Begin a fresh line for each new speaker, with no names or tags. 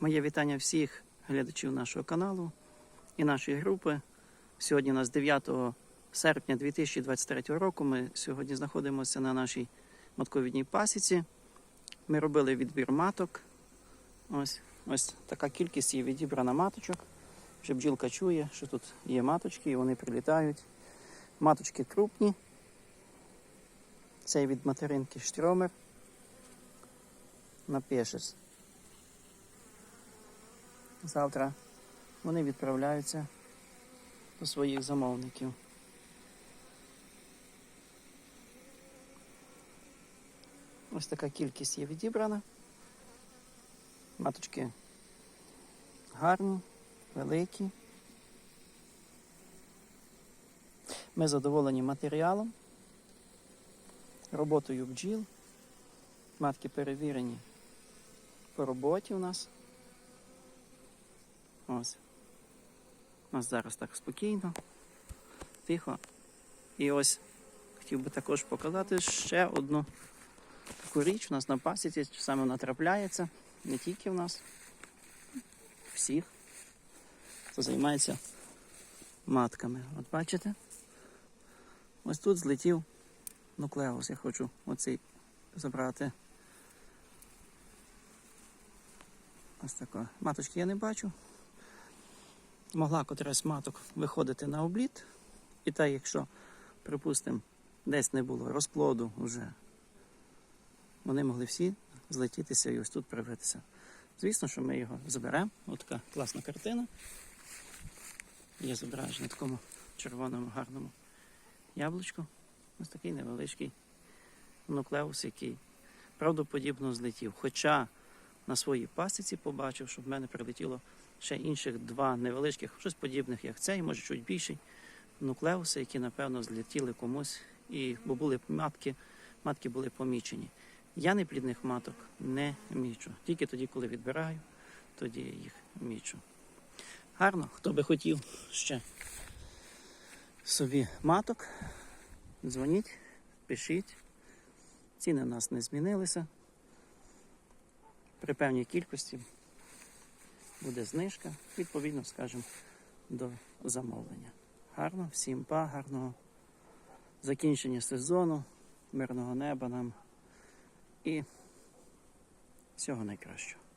Моє вітання всіх глядачів нашого каналу і нашої групи. Сьогодні у нас 9 серпня 2023 року. Ми сьогодні знаходимося на нашій матковідній пасіці. Ми робили відбір маток. Ось, ось така кількість є відібрана маточок. Вже бджілка чує, що тут є маточки, і вони прилітають. Маточки крупні. Це від материнки штромер. Напишеш. Завтра вони відправляються до своїх замовників. Ось така кількість є відібрана. Маточки гарні, великі. Ми задоволені матеріалом, роботою бджіл. Матки перевірені по роботі у нас. Ось. У нас зараз так спокійно, тихо. І ось хотів би також показати ще одну таку річ. У нас на пасіці саме вона трапляється, не тільки в нас, всіх, хто займається матками. От бачите? Ось тут злетів нуклеус. Я хочу оцей забрати. Ось така. Маточки я не бачу могла котрась маток виходити на обліт, і так, якщо, припустимо, десь не було розплоду вже, вони могли всі злетітися і ось тут привитися. Звісно, що ми його заберемо. Ось така класна картина. Є зображення на такому червоному гарному яблучку. Ось такий невеличкий нуклеус, який правдоподібно злетів. Хоча на своїй пасіці побачив, що в мене прилетіло ще інших два невеличких, щось подібних, як цей, може чуть більший, нуклеуси, які, напевно, злетіли комусь, і, бо були матки, матки були помічені. Я неплідних маток не мічу. Тільки тоді, коли відбираю, тоді я їх мічу. Гарно, хто би хотів ще собі маток, дзвоніть, пишіть. Ціни у нас не змінилися. При певній кількості буде знижка, відповідно, скажімо, до замовлення. Гарно, всім па, гарного закінчення сезону, мирного неба нам і всього найкращого.